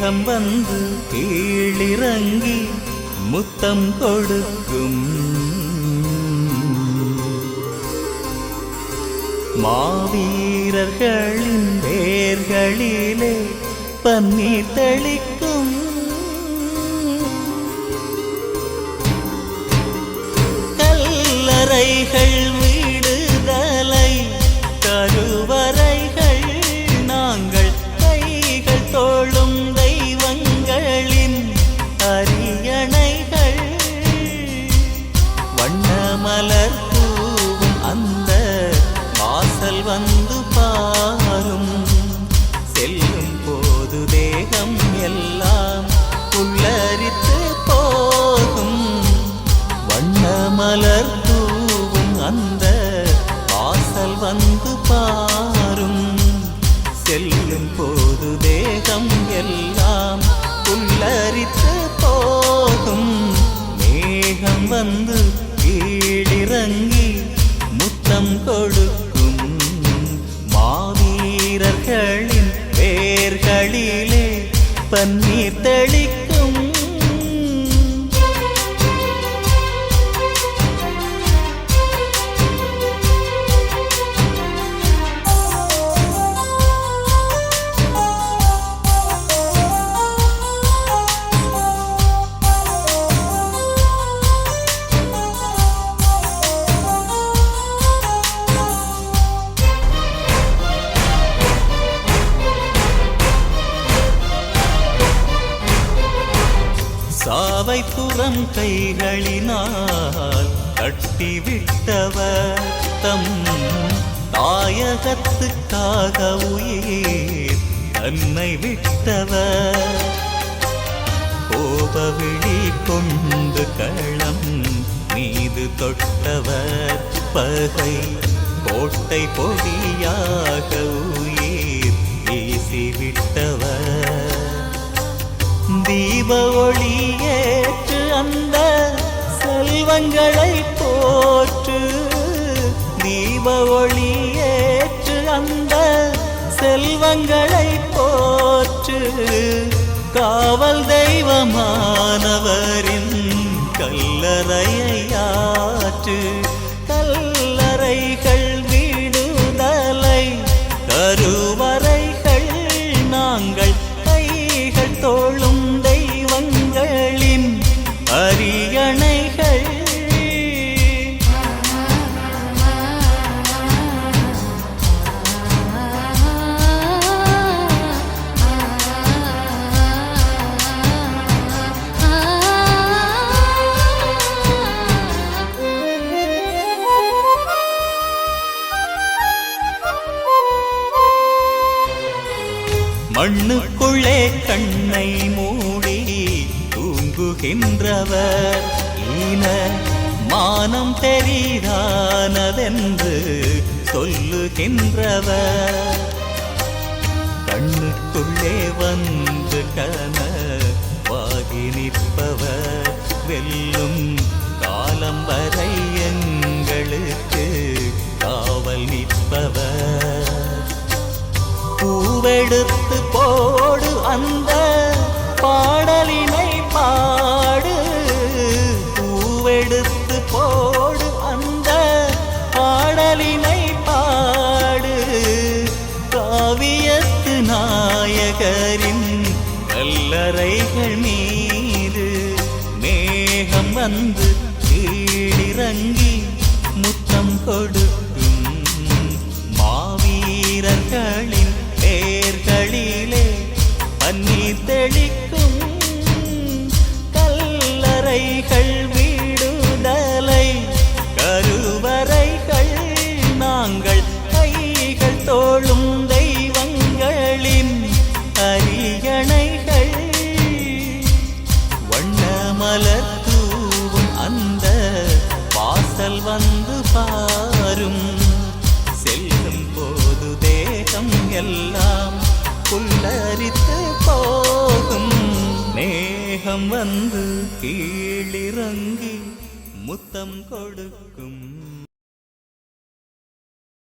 மேகம் வந்து கீழிறங்கி முத்தம் கொடுக்கும். மாவீரர்களின் வேர்களிலே பன்னீர் தெளிக்கும். கல்லறைகள் மலர் தூவும் அந்த வாசல் வந்து பாரும். செல்லும் போது தேகம் எல்லாம் உள்ளரித்து போகும். வண்ண மலர் தூவும் அந்த வாசல் வந்து பாரும். செல்லும் போது தேகம் எல்லாம் உள்ளரித்து போகும். மேகம் வந்து கீழிறங்கி முத்தம் கொடுக்கும் மாவீரர்களின் வேர்களிலே பன்னீர் தெளிக்கும் சாவை புறம் கைகளினால் கட்டிவிட்டவர் தம் தாயகத்துக்காக உயிர் தன்னை விட்டவர். கோபவிழி கொண்டு களம் மீது தொட்டவர். பகை கோட்டை பொடியாக உயிர் வீசிவிட்டவர். தீப ஒளியேற்று தந்த செல்வங்களை போற்று தீப ஒளி ஏற்று அந்த செல்வங்களை போற்று. காவல் தெய்வமானவரின் கல்லறையாற்று மண்ணுக்குள்ளே கண்ணை மூடி தூங்குகின்றவர். ஈன மானம் தெரிதானதென்று சொல்லுகின்றவர். கண்ணுக்குள்ளே வந்து கனவாகி நிற்பவர். வெல்லும் காலம் வரை எங்களுக்கு காவல் நிற்பவர். பூவெடுத்து போடு அந்த பாடலினை பாடு. பூவெடுத்து போடு அந்த பாடலினை பாடு. காவியத்து நாயகரின் கல்லறைகள் மீது மேகம் வந்து கீழிறங்கி முத்தம் கொடுக்கும் மாவீரர்களின் மேகம் வந்து கீழிறங்கி முத்தம் கொடுக்கும்.